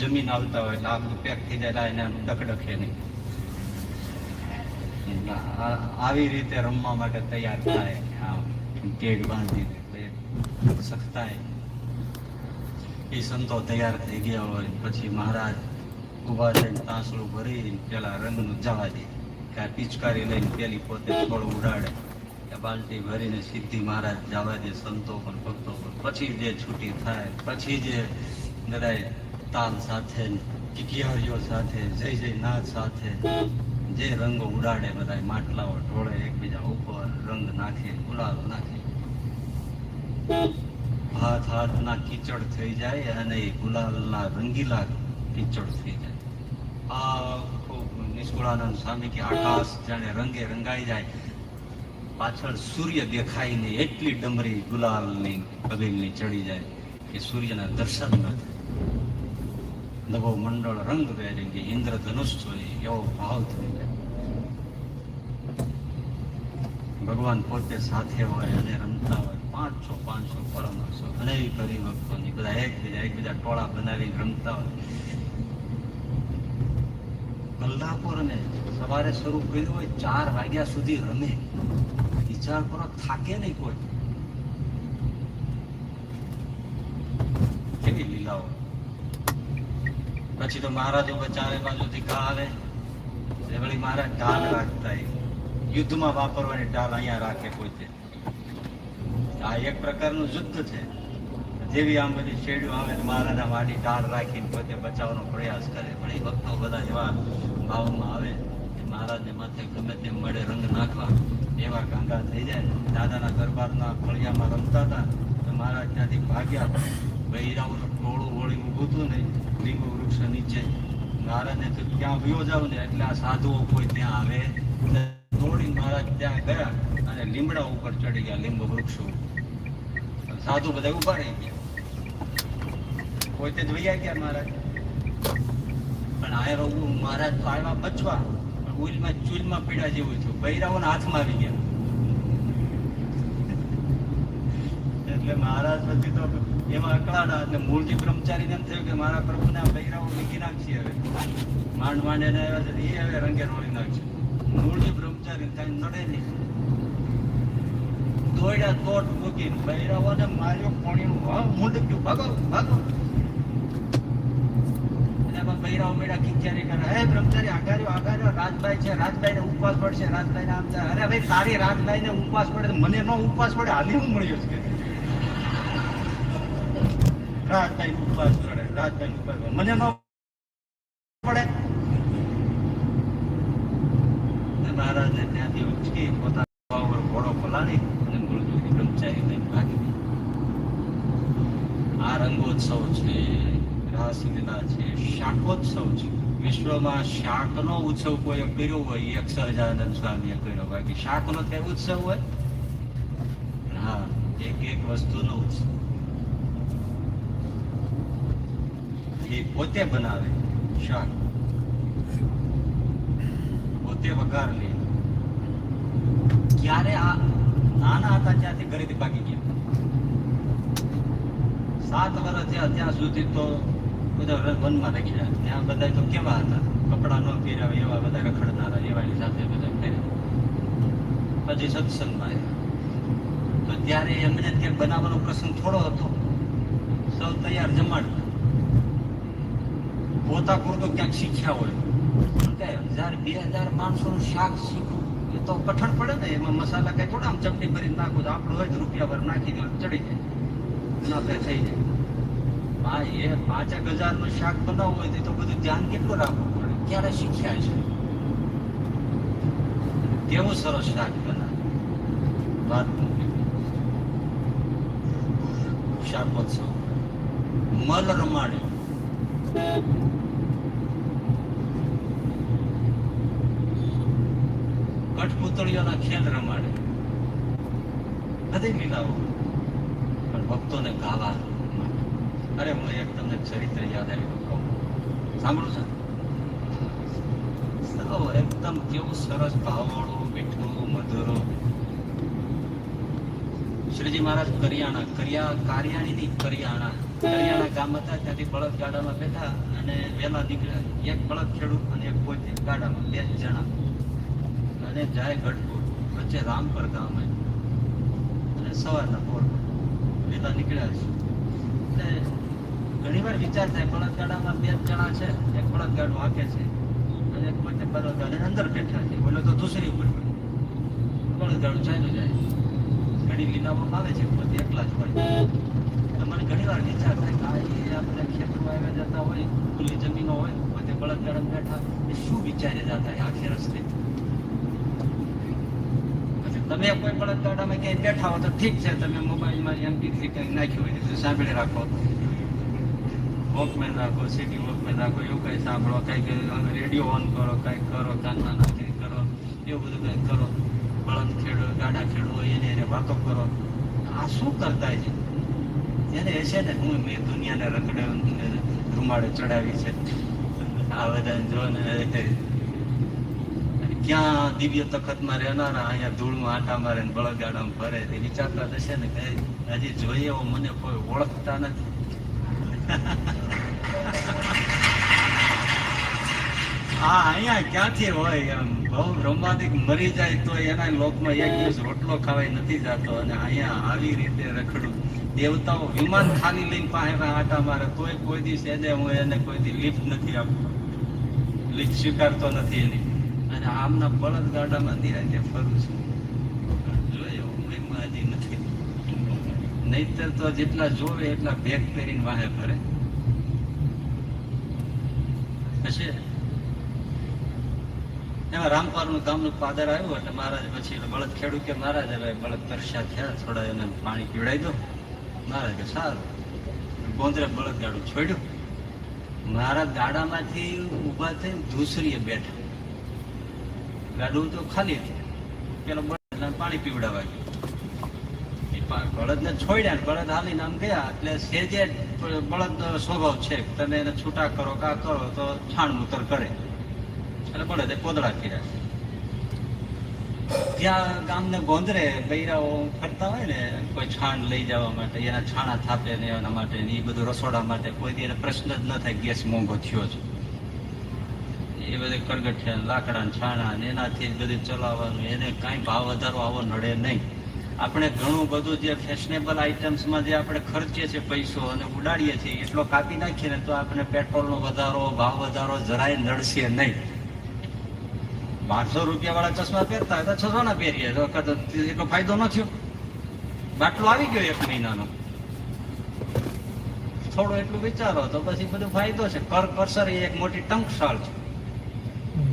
જમીન આવતા હોય એટલે આ બધું પેક થઈ જાય એને ડખડખે નહીં. આવી રીતે રમવા માટે તૈયાર થાય. આમ કેગ બાંધીને સખતાય એ સંતો તૈયાર થઈ ગયા હોય. પછી મહારાજ ઊભા થઈને તાંસળું ભરી પેલા રંગનું જવા દે. કે આ પિચકારી લઈને પેલી પોતે થોડું ઉડાડે. બાલટી ભરીને સિદ્ધિ મહારાજ જવા દે, સંતો પણ ભક્તો પણ. પછી જે છૂટી થાય, પછી જે બધાય તાલ સાથે કિકિયારીઓ સાથે, જય જય નાથ સાથે, જે રંગો ઉડાડે બધા માટલાઓ, ઢોળે, એકબીજા ઉપર રંગ નાખે, ગુલાલ નાખે. હાથ હાથના કીચડ થઈ જાય અને ગુલાલના રંગીલા કીચડ થઈ જાય. આ ખૂબ નિષ્કુળાનંદ સ્વામી કે આકાશ જાણે રંગે રંગાઈ જાય, પાછળ સૂર્ય દેખાય નહીં એટલી ડમરી ગુલાલની કબીલની ચડી જાય કે સૂર્યના દર્શન ન થાય. નવો મંડળ રંગ વેરેંગે ઇન્દ્રધનુષ જોઈએ એવો ભાવ થઈ જાય ભગવાન પોતે સાથે હોય અને રમતા હોય, પાંચસો પાંચસો પરમહંસો કરી ભક્તોની બધા એકબીજા એકબીજા ટોળા બનાવીને રમતા હોય. કલાકો રમે સવારે શરૂ કર્યું હોય, ચાર વાગ્યા સુધી રમે. વિચાર કરો થાકે નહીં કોઈ. કેવી લીલાઓ. પછી તો મહારાજો ચારે બાજુથી ઘા આવે. વળી મહારાજ ઢાલ રાખતા યુદ્ધમાં વાપરવાની ઢાલ અહીંયા રાખે પોતે આ એક પ્રકારનું યુદ્ધ છે. જેવી આમ બધી શેડ્યુ આવે મહારાજા વાડી ઢાલ રાખીને પોતે બચાવવાનો પ્રયાસ કરે. પણ એ ભક્તો બધા એવા ભાવમાં આવે મહારાજને માથે ગમે તેમ મળે, રંગ નાખવા. એવા કાંગા થઈ જાય દાદાના દરબારના ફળિયામાં રમતા હતા. તો મહારાજ ત્યાંથી ભાગ્યા. ભાઈ રાવનું ટોળું વળી ઊભું હતું ને. લીંબુ વૃક્ષ નીચે મહારાજને તો ત્યાં વયો જાવ ને એટલે આ સાધુઓ કોઈ ત્યાં આવે. દોડી મહારાજ ત્યાં ગયા અને લીમડા ઉપર ચડી ગયા, લીંબુ વૃક્ષ સાધુ બધા ઊભા રહી ગયા. પોતે જ વૈયા ગયા મહારાજ. પણ આયરો મહારાજ તો આવ્યા બચવા, પણ ઉલમાં ચૂલમાં પીડા જેવું થયું બૈરાઓના હાથમાં આવી ગયા. એટલે મહારાજ પછી તો એમાં અકળાડા એટલે મૂળજી બ્રહ્મચારીને એમ થયું કે મારા પ્રભુને બૈરાઓ વીકી નાખશે હવે. માંડ માંડ એને એ હવે રંગે રોળી નાખશે. મૂળજી બ્રહ્મચારી કઈ નડે નહીં. દોડ્યા તોટ મૂકીને બૈરાઓને માર્યો પોણીનું મૂંડક્યું, ભાગો ભાગો. એમાં બૈરાઓ મેળા ખીચારી કરે. હે બ્રહ્મચારી આગાર્યો આગાર્યો રાજભાઈ છે, રાજભાઈને ઉપવાસ પડશે. રાજભાઈને આમ છે અરે ભાઈ, તારી રાજભાઈને ઉપવાસ પડે મને નો ઉપવાસ પડે, હાલી હું મળ્યો છે? રાજભાઈ ઉપવાસ કરે રાજભાઈ ઉપવાસ મને ન પડે. મહારાજને ત્યાંથી ઉચકી પોતાના પાવર ઘોડો પલાળી અને મૂળજોગી બ્રહ્મચારી લઈને ભાગી. આ રંગોત્સવ છે, રાસલીલા છે, શાકોત્સવ છે. વિશ્વમાં શાકનો ઉત્સવ કોઈ કર્યો હોય, એક સહજાનંદ સ્વામીએ કર્યો બાકી શાકનો ત્યાં ઉત્સવ હોય? હા એક એક વસ્તુનો ઉત્સવ. એ પોતે બનાવે શાક. પોતે વઘાર લે. ક્યારે આ નાના હતા ત્યાંથી ઘરેથી ભાગી ગયા? સાત વર્ષ થયા, ત્યાં સુધી તો બધા વનમાં રહી ગયા. ત્યાં બધા તો કેવા હતા? કપડા ન પહેર્યા એવા બધા રખડનારા એવાની સાથે બધા પહેર્યા પછી સત્સંગમાં તો ત્યારે એમને ત્યાં બનાવવાનો પ્રસંગ થોડો હતો. સૌ તૈયાર જમાડતા. પોતા તો ક્યાંક શીખ્યા હોય. હજાર, બે હજાર માણસોનું શાક શીખવું, એ તો કઠણ પડે ને, એમાં મસાલા કઈ થોડા આમ ચપટી ભરીને નાખો તો આપણું હોય રૂપિયા ભર નાખી દો ચડી જાય. ના આપણે થઈ જાય. ભાઈ, એ પાંચેક હજારનું શાક બનાવવું હોય તો બધું ધ્યાન કેટલું રાખવું પડે? ક્યારે શીખ્યા છે કેવું સરસ શાક બનાવે? વાત શાકોત્સવ. મલ રમાડ્યો. કઠપુતળીઓના ખેલ રમાડે બધી લીલાઓ. પણ ભક્તોને ગાવા અરે હું એક તમને ચરિત્ર યાદ આવ્યું સાંભળું છે સાવ એકદમ કેવું સરસ ભાવવાળું મીઠું, મધુરો. શ્રીજી મહારાજ કરિયાણા, કરિયા કારિયાણી ની કરિયાણા. કરિયાણા ગામ હતા, ત્યાંથી બળદ ગાડામાં બેઠા અને વેલા નીકળ્યા. એક બળદ ખેડૂત અને એક પોતે ગાડામાં બે જણા. અને જાય ગઢપુર વચ્ચે રામપર ગામ અને સવારના પોરમાં વહેલા નીકળ્યા છે એટલે ઘણી વાર વિચાર થાય બળદગાડામાં બે જણા છે, એક બળદગાડું હાકે છે અને એક પોતે બળદગાડે અંદર બેઠા છે. બોલે તો દૂસરી ઉપર બળદગાડું ચાલ્યું જાય. ઘણી લીલાઓ આવે છે પોતે એકલા જ હોય. મને ઘણી વાર વિચાર થાય કે આ આપણે ખેતરમાં આવ્યા જતા હોય, ખુલ્લી જમીનો હોય, પોતે બળદ ગાડામાં બેઠા. એ શું વિચારે જતા આખે રસ્તે? તમે કોઈ પણ ગાડામાં ક્યાંય બેઠા હો તો ઠીક છે, તમે મોબાઈલમાં એમપી કંઈક નાખ્યું હોય તો સાંભળી રાખો. વોકમેન રાખો સિટી વોકમેન રાખો, એવું કંઈ સાંભળો, કંઈક રેડિયો ઓન કરો, કંઈક કરો કાનમાં નાખી કરો, એવું બધું કંઈક કરો. બળદ ખેડો, ગાડા ખેડો એને એને વાતો કરો. આ શું કરતા છે? એને હશે ને, હું મેં દુનિયાને રખડે રૂમાળે ચડાવી છે. આ બધા જો ને ક્યાં દિવ્ય તખતમાં રહેનારા અહીંયા ધૂળમાં આટા મારે ને બળદગાડામાં ફરે તે વિચારતા થશે ને કે હજી જોઈએ એવો મને કોઈ ઓળખતા નથી. હા અહીંયા ક્યાંથી હોય એમ? બહુ બ્રહ્માદિક મરી જાય તો એના લોકમાં એક દિવસ રોટલો ખાવાય નથી જતો અને અહીંયા આવી રીતે રખડું. દેવતાઓ વિમાન ખાલી લઈને પાસે આટા મારે તોય કોઈ દિવસ એને હું એને કોઈ દી લિફ્ટ નથી આપતો. લિફ્ટ સ્વીકારતો નથી એની. અને આમના બળદ ગાડામાં ધીરે ફરું છું. નહીતર તો જેટલા જોવે એટલા બેગ પહેરીને વાહે ફરે. હશે? એમાં રામપાલનું ગામનું પાદર આવ્યું એટલે મહારાજ પછી બળદ ખેડૂત કે મહારાજ, હવે બળદ તરસ્યા થયા, થોડા એને પાણી પીવડાવી દો. મહારાજ સારું. ગોંદરે બળદ ગાડું છોડ્યું. મહારાજ ગાડામાંથી ઊભા થઈને ધૂસરીએ બેઠા. ગાડું તો ખાલી હતું પેલો બળદ પાણી પીવડાવવા ગયો. બળદને છોડ્યા બળદ હાલીને આમ ગયા એટલે સેજે બળદ સ્વભાવ છે. તમે એને છૂટા કરો, કા કરો તો છાણ મૂતર કરે. એટલે બળદે કોદળા કર્યા. ત્યાં ગામને ગોંધરે બૈરાઓ ફરતા હોય ને, કોઈ છાણ લઈ જવા માટે, એના છાણા થાપે ને એના માટે ને એ બધું રસોડા માટે કોઈ એને પ્રશ્ન જ ન થાય ગેસ મોંઘો થયો છે. એ બધે કરગઠિયા લાકડા છાણા ને એનાથી બધું ચલાવવાનું, એને કાંઈ ભાવ વધારો આવો નડે નહીં. આપણે ઘણું બધું જે ફેશનેબલ આઇટમ્સમાં જે આપણે ખર્ચીએ છીએ પૈસો અને ઉડાડીએ છીએ, એટલો કાપી નાખીએ ને તો આપણે પેટ્રોલનો વધારો, ભાવ વધારો જરાય નડશે નહીં. બારસો રૂપિયાવાળા ચશ્મા પહેરતા હોય તો છસો ના પહેરીએ, તો એટલો ફાયદો ન થયો. બાટલો આવી ગયો એક મહિનાનો. થોડો એટલું વિચારો તો પછી બધું ફાયદો છે. કર કરસર એ એક મોટી ટંકશાળ છે.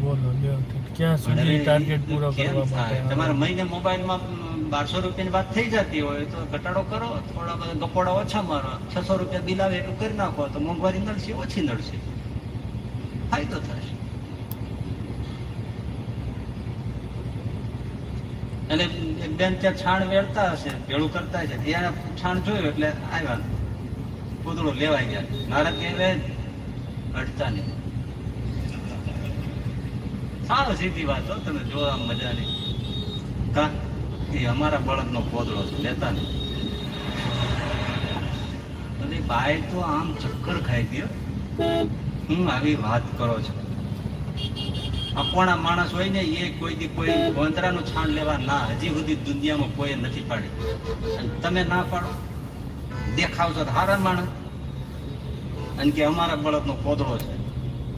બોલો ક્યાં સુધી ટાર્ગેટ પૂરો કરવા માટે? તમારા મહિને મોબાઈલમાં બારસો રૂપિયાની વાત થઈ જતી હોય તો ઘટાડો કરો થોડા ગપોડા ઓછા મારો. છસો રૂપિયા બિલ આવે એટલું કરી નાખો તો મોંઘવારી નડશે ઓછી નડશે. ફાયદો થશે. અને એક બેન ત્યાં છાણ વેળતા હશે ભેળું કરતા હશે. ત્યાં છાણ જોયું એટલે આવ્યા. પૂતળો લેવાઈ ગયા. મારા કહેવાય અડતા નહીં. સારો સીધી વાત હો તમે જોવા મજાની. કા? એ અમારા બળદનો પોદળો છે, લેતા નહીં. અને ભાઈ તો આમ ચક્કર ખાઈ ગયો. હું આવી વાત કરો છો. અપોણા માણસ હોય ને, એ કોઈ દી કોઈ ગોંદરાનું છાણ લેવા ના, હજી સુધી દુનિયામાં કોઈ નથી પાડી તમે ના પાડો. દેખાવ છો હારા માણસ. અને કે અમારા બળદનો પોદળો છે.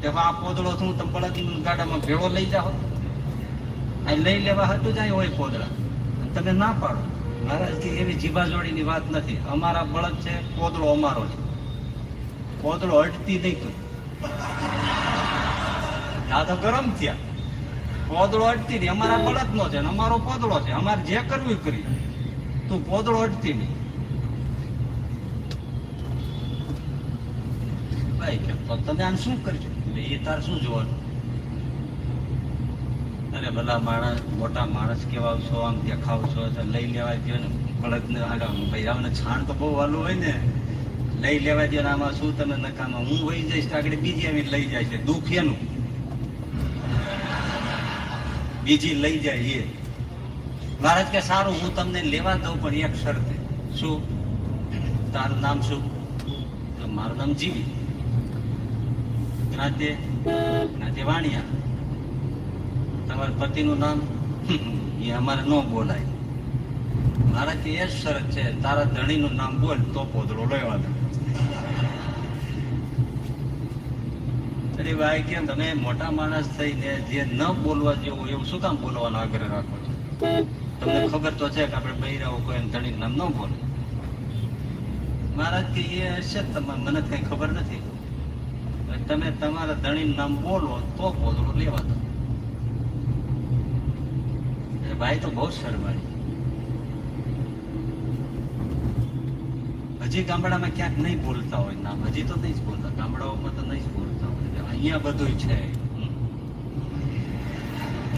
તે હવે આ પોદળો શું તમે બળદ ગાડામાં ભેળો લઈ જાઓ આ લઈ લેવા હતું જાય હોય પોદળા. તમે ના પાડો. મહારાજથી એવી જીભા જોડીની વાત નથી. અમારા બળદ છે, પોદળો અમારો છે. પોદળો અટતી નહીં આ તો ગરમ થયા. પોદળો અટતી નહીં. અમારા બળદ નો છે અમારો પોદળો છે. અમારે જે કરવું કરી તું પોદળો અટતી નહીં. ભાઈ તમે આમ શું કરજો? એ તાર શું જોવાનું? અરે ભલા માણસ, મોટા માણસ કેવા છો આમ દેખાવ છો તો લઈ લેવા દો ને ભાઈ, આમને છાણ તો બહુ વાલું હોય ને, લઈ લેવા દો આમાં શું તમે નકામાં? હું વહી જઈશ તો આગળ બીજી આવી લઈ જાય છે દુઃખ એનું બીજી લઈ જાય એ. મહારાજ કે સારું, હું તમને લેવા દઉં, પણ એક શરતે. શું? તારું નામ શું? મારું નામ જીવી. જ્ઞાતે જ્ઞાતે વાણિયા. તમારા પતિનું નામ? એ અમારે ન બોલાય. મારાથી એ શરત છે, તારા ધણીનું નામ બોલ, તો પોદળો લેવા દે. અરે ભાઈ, કેમ તમે મોટા માણસ થઈને જે ન બોલવા જેવું એવું શું કામ બોલવાનો આગ્રહ રાખો છો? તમને ખબર તો છે કે આપણે બૈરાઓ કોઈ ધણી નામ ન બોલે. મહારાજ કે એ હશે મને કઈ ખબર નથી. તમે તમારા ધણી નામ બોલો તો પોદળો લેવા દો. ભાઈ તો બહુ શરમાળી. હજી ગામડામાં ક્યાંક નહીં બોલતા હોય નામ, હજી તો નહીં જ બોલતા, ગામડાઓમાં તો નહીં જ બોલતા હોય. અહીંયા બધું છે.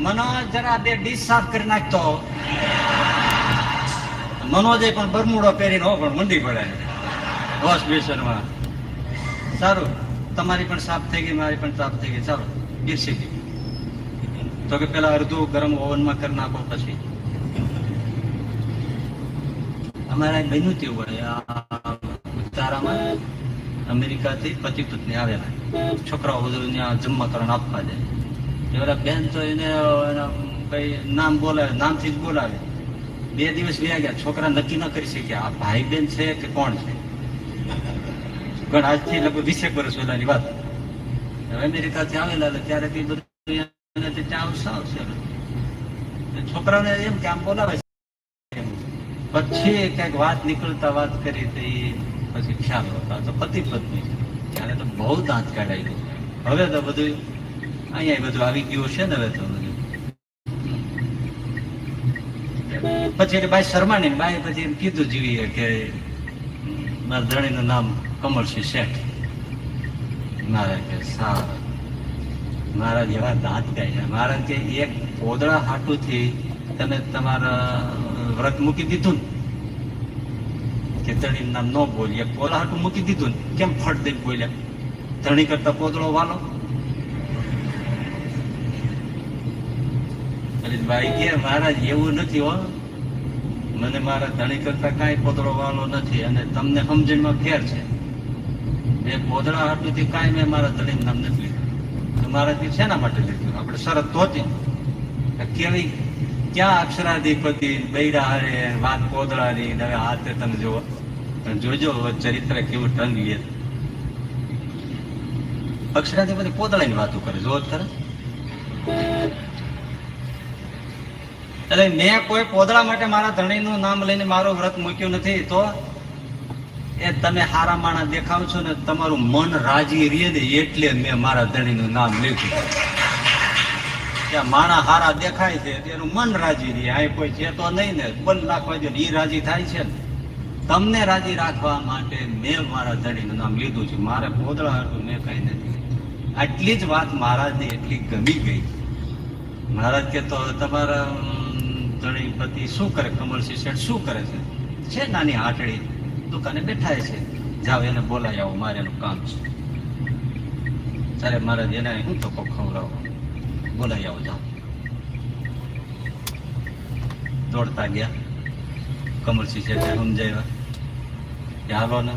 મનોજ જરા બે ડીશ સાફ કરી નાખતો. મનોજે પણ બરમુડો પહેરીને હો, પણ મંડી પડે. વોશ બેસનમાં સારું. તમારી પણ સાફ થઈ ગઈ, મારી પણ સાફ થઈ ગઈ. ચાલો બેસી ગઈ તો કે પેલા અડધું ગરમ ઓવનમાં કરી નાખો પછી. અમારા બન્યું તેવું આ ઉતારામાં અમેરિકાથી પતિ પત્ની આવેલા. છોકરાઓ બધું ત્યાં જમવા કરણ આપવા જાય. એવા બેન તો એને કઈ નામ બોલાવે નામથી જ બોલાવે. બે દિવસ વ્યા ગયા, છોકરા નક્કી ન કરી શક્યા, આ ભાઈ બેન છે કે કોણ છે? પણ આજથી લગભગ વીસેક વર્ષ પહેલાની વાત. હવે અમેરિકાથી આવેલા હતા ત્યારે તે બધું ત્યાં આવશે છોકરાને એમ કે આમ બોલાવે પછી ક્યાંક વાત નીકળતા વાત કરી તો એ પછી ખ્યાલ હતા તો પતિ પત્ની ત્યારે તો બહુ દાંત કાઢાઈ ગયું. હવે તો બધું અહીંયા બધું આવી ગયું છે ને હવે તો પછી એટલે બાઈ શર્માની બાઈ પછી એમ કીધું જીવીએ કે મારા ધણીનું નામ કમળસિંહ શેઠ. મારે કે સારા. મારા જેવા દાંત ગાય મારા કે એક પોદળા હાટુથી તમે તમારા વ્રત મૂકી દીધું ને? કે ધણી નામ ન બોલીએ પોદળા હાટું મૂકી દીધું કેમ ફટ દઈને બોલ્યા? ધણી કરતા પોદળો વાલો? અરે ભાઈ કે મહારાજ એવું નથી હો. મને મારા ધણી કરતા કાંઈ પોદળો વાલો નથી અને તમને સમજણમાં ફેર છે. એ પોદળા હાટુથી કાંઈ મેં મારા ધણી નામ નથી લીધું. મારાથી શેના માટે લીધું? આપણે શરત તો હતી કેવી? ક્યાં અક્ષરાધિપતિ બૈરા હારે વાત પોદળાની હવે હાથે તમે જુઓ. જોજો, ચરિત્ર કેવું ટંગ લે અક્ષરાધિપતિ પોદળાની વાતો કરે જ કરે એટલે મેં કોઈ પોદળા માટે મારા ધણીનું નામ લઈને મારું વ્રત મૂક્યું નથી, તો એ તમે હારા માણા દેખાવ છો ને તમારું મન રાજી રહે ને એટલે મેં મારા ધણીનું નામ લીધું ત્યાં માણા હારા દેખાય છે, તેનું મન રાજી રહે. આ કોઈ છે તો નહીં ને બલ રાખવા દો એ રાજી થાય છે તમને રાજી રાખવા માટે મેં મારા ધણીનું નામ લીધું છે. મારે પોદળા હતું, મેં કઈ નથી. આટલી જ વાત મહારાજને એટલી ગમી ગઈ. મહારાજ કે તો તમારા ધણી પતિ શું કરે? કમલસિંહ શેઠ શું કરે છે? છે નાની હાટડી. દુકાને બેઠા છે. જાઓ એને બોલાવી આવો, મારે એનું કામ છે. ત્યારે મહારાજ, એને હું તો ખવડાવો. બોલાવી આવો, જાઓ. દોડતા ગયા. કમલસિંહ શેઠે સમજાવ્યા કે હાલો ને.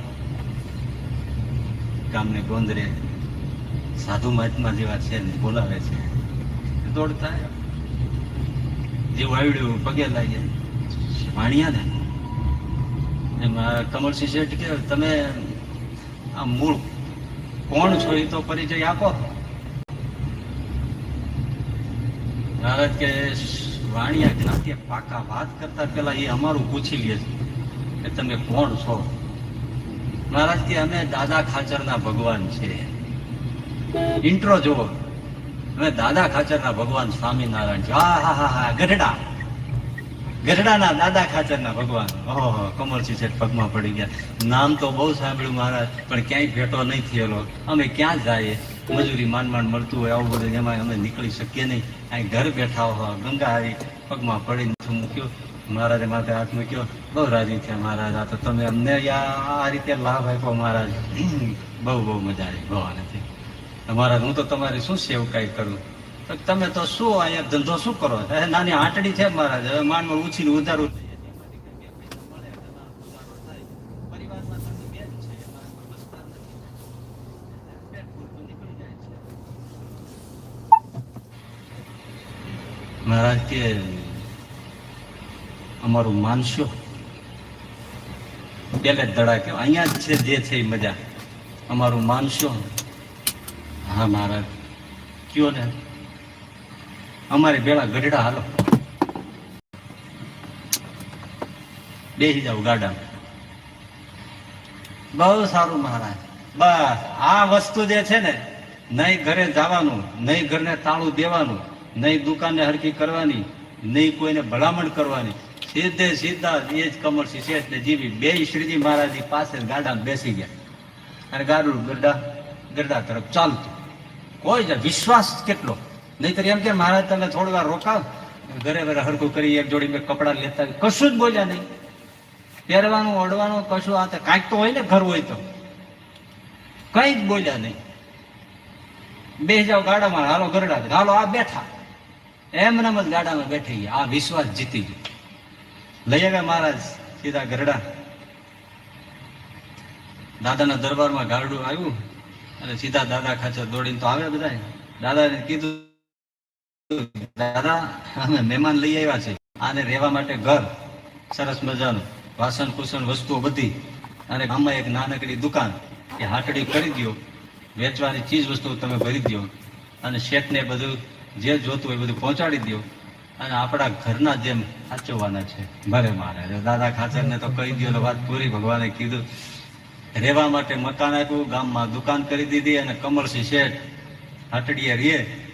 ગામને ગોંદરે. સાધુ મહાત્મા જેવા છે ને, બોલાવે છે. દોડતા આવ્યા. જેવું આવડ્યું પગે લાગે. વાણિયા ને એમાં કમળસિંહ શેઠ કે તમે આ મૂળ કોણ છો એ તો પરિચય આપો. મહારાજ કે વાણિયા જ્ઞાતિ પાકા વાત કરતા પેલા એ અમારું પૂછી લે છે કે તમે કોણ છો. મહારાજ કે અમે દાદા ખાચરના ભગવાન છે ઇન્ટ્રો જુઓ. અમે દાદા ખાચરના ભગવાન સ્વામિનારાયણ છે. હા હા હા હા, ગઢડા. ગઢડાના દાદા ખાચરના ભગવાન. ઓહો કમળસિંહ શેઠ પગમાં પડી ગયા. નામ તો બહુ સાંભળ્યું મહારાજ, પણ ક્યાંય ભેટો નહીં થયેલો. અમે ક્યાં જઈએ? મજૂરી માંડ માંડ મળતું હોય આવું બધું એમાં અમે નીકળી શકીએ નહીં. અહીં ઘર બેઠા હો, ગંગા હારી પગમાં પડીને મૂક્યો. મહારાજે માથે હાથ મૂક્યો. બહુ રાજી થયા મહારાજ. આ તો તમે અમને આ રીતે લાભ આપ્યો મહારાજ. બહુ બહુ મજા આવી. ભવાનથી. મારા હું તો તમારી શું સેવકાઈ કરું? તમે તો શું અહીંયા ધંધો શું કરો? નાની આંટડી છે મહારાજ, હવે માનમાં ઉછીને ઉધારું મહારાજ કે, અમારું માનશો? પેલે ધડા કે અહીંયા છે, જે છે મજા. અમારું માનશો? હા, મહારાજ. કયો ને? અમારે બેડા ગઢડા હાલો. બેસી જાવ ગાડા બહુ સારું, મહારાજ. બસ, આ વસ્તુ જે છે ને, નહીં ઘરે જવાનું, નહીં ઘરને તાળું દેવાનું, નહીં દુકાને હરકી કરવાની, નહીં કોઈને ભલામણ કરવાની, સીધે સીધા એ જ કમળસી શેઠ ને જીવી બે શ્રીજી મહારાજની પાસે ગાડામાં બેસી ગયા. અને ગાડું ગરડા ગરડા તરફ ચાલતું. કોઈ જ વિશ્વાસ કેટલો? નહીતર એમ કે મહારાજ તમે થોડી વાર રોકાવ. ઘરે ઘરે હરખું કરી એક જોડી મેં કપડાં લેતા. કશું જ બોલ્યા નહીં. પહેરવાનું, ઓઢવાનું, કશું આ તો કાંઈક તો હોય ને ઘર હોય તો. કઈ જ બોલ્યા નહીં. બે જાઓ ગાડામાં, હાલો ગરડા હાલો, આ બેઠા. એમ નમ જ ગાડામાં બેઠી આ વિશ્વાસ જીતી ગયો. લઈ આવ્યા મહારાજ, સીધા ગરડા. દાદાના દરબારમાં ગારડું આવ્યું. અને સીધા દાદા ખાચર દોડીને તો આવે બધા દાદાને કીધું, દાદા, અમે મહેમાન લઈ આવ્યા છે. આને રહેવા માટે ઘર, સરસ મજાનું. વાસણ કુસણ વસ્તુઓ બધી. અને ગામમાં એક નાનકડી દુકાન. એ હાટડી કરી દો વેચવાની ચીજ વસ્તુઓ તમે ભરી દો અને શેઠને બધું જે જોતું હોય બધું પહોંચાડી દો અને આપણા ઘરના જેમ સાચવવાના છે. ભરે મહારાજ, દાદા ખાચરને તો કહી દો વાત પૂરી. ભગવાને કીધું રહેવા માટે મકાન આપ્યું, ગામમાં દુકાન કરી દીધી અને કમળસિંહ શેઠ હટડીએ રીએ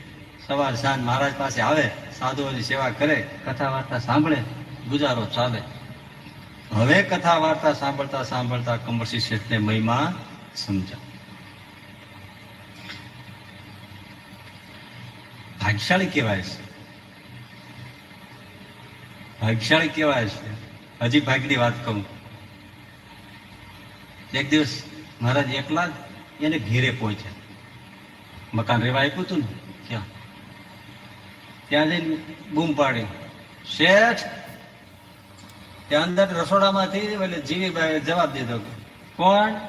સવાર સાંજ મહારાજ પાસે આવે, સાધુઓની સેવા કરે કથા વાર્તા સાંભળે, ગુજારો ચાલે. હવે કથા વાર્તા સાંભળતા સાંભળતા કમળસિંહ શેઠને મહિમા સમજા ભાગ્યશાળી કહેવાય છે. ભાગ્યશાળી કહેવાય છે. હજી ભાગની વાત કહું. એક દિવસ મહારાજ એકલા જ એને ઘેરે પહોંચ્યા. મકાન રહેવા આપ્યું હતું ને, ત્યાં. ત્યાં જઈને બૂમ પાડી. શેઠ! ત્યાં અંદર રસોડામાંથી એટલે જીવીભાઈ જવાબ દીધો કોણ?